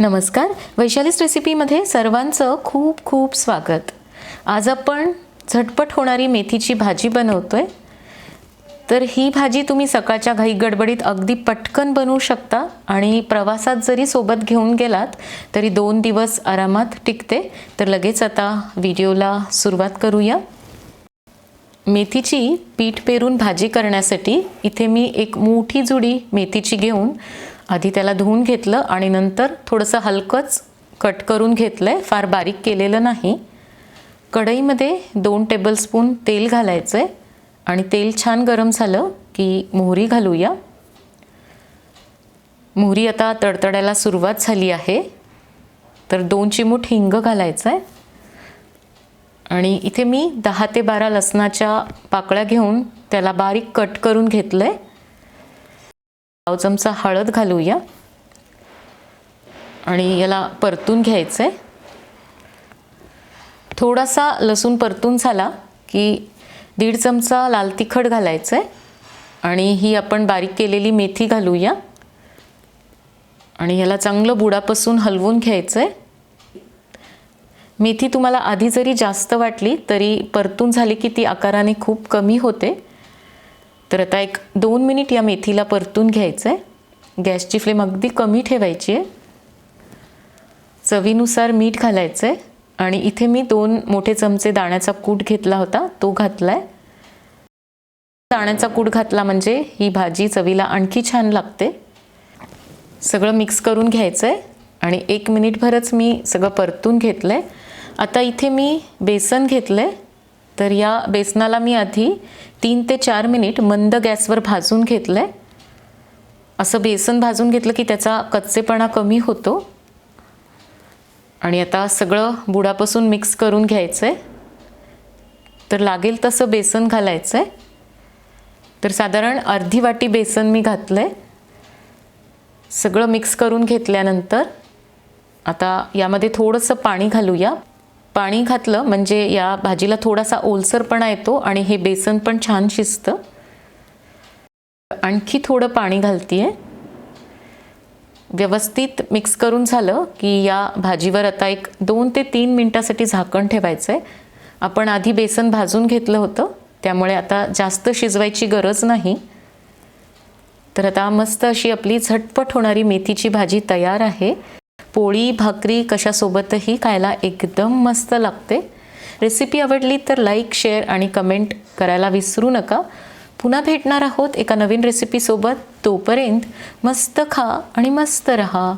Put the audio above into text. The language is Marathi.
नमस्कार. वैशालीस रेसिपीमध्ये सर्वांचं खूप खूप स्वागत. आज आपण झटपट होणारी मेथीची भाजी बनवतोय. तर ही भाजी तुम्ही सकाळच्या घाई गडबडीत अगदी पटकन बनवू शकता आणि प्रवासात जरी सोबत घेऊन गेलात तरी दोन दिवस आरामात टिकते. तर लगेच आता व्हिडिओला सुरुवात करूया. मेथीची पीठ पेरून भाजी करण्यासाठी इथे मी एक मोठी जुडी मेथीची घेऊन आधी त्याला धुवून घेतलं आणि नंतर थोडंसं हलकंच कट करून घेतलं आहे फार बारीक केलेलं नाही. कढईमध्ये दोन टेबलस्पून तेल घालायचं आहे आणि तेल छान गरम झालं की मोहरी घालूया. मोहरी आता तडतडायला सुरुवात झाली आहे. तर दोन चिमूट हिंग घालायचं आहे आणि इथे मी दहा ते बारा लसणाच्या पाकळ्या घेऊन त्याला बारीक कट करून घेतलं आहे पाव चमचा हळद घालूया. आणि याला परतून घ्यायचं. आहे थोडासा लसूण परतून झाला की दीड चमचा लाल तिखट घालायचं. आहे आणि ही आपण बारीक केलेली मेथी घालूया. आणि याला चांगलं बुडापासून हलवून घ्यायचं. आहे मेथी तुम्हाला आधी जरी जास्त वाटली तरी परतून झाली की ती आकाराने खूप कमी होते. तर आता एक दोन मिनिट या मेथीला परतून घ्यायचं आहे गॅसची फ्लेम अगदी कमी ठेवायची आहे. चवीनुसार मीठ घालायचं आहे आणि इथे मी दोन मोठे चमचे दाण्याचा कूट घेतला होता तो घातला आहे दाण्याचा कूट घातला म्हणजे ही भाजी चवीला आणखी छान लागते. सगळं मिक्स करून घ्यायचं आहे आणि एक मिनिटभरच मी सगळं परतून घेतलं आहे आता इथे मी बेसन घेतलं आहे तर या बेसनाला मी आधी तीन ते चार मिनिट मंद गॅसवर भाजून घेतलं आहे असं बेसन भाजून घेतलं की त्याचा कच्चेपणा कमी होतो. आणि आता सगळं बुडापासून मिक्स करून घ्यायचं आहे तर लागेल तसं बेसन घालायचं आहे तर साधारण अर्धी वाटी बेसन मी घातलं आहे सगळं मिक्स करून घेतल्यानंतर आता यामध्ये थोडंसं पाणी घालूया. पाणी घातलं म्हणजे या भाजीला थोडासा ओलसरपणा येतो आणि हे बेसन पण छान शिजतं. आणखी थोडं पाणी घालते आहे व्यवस्थित मिक्स करून झालं की या भाजीवर आता एक दोन ते तीन मिनटासाठी झाकण ठेवायचं आहे आपण आधी बेसन भाजून घेतलं होतं त्यामुळे आता जास्त शिजवायची गरज नाही. तर आता मस्त अशी आपली झटपट होणारी मेथीची भाजी तयार आहे. पोळी भाकरी कशासोबतही खायला एकदम मस्त लागते. रेसिपी आवडली तर लाईक शेअर आणि कमेंट करायला विसरू नका. पुन्हा भेटणार आहोत एका नवीन रेसिपीसोबत तोपर्यंत मस्त खा आणि मस्त रहा.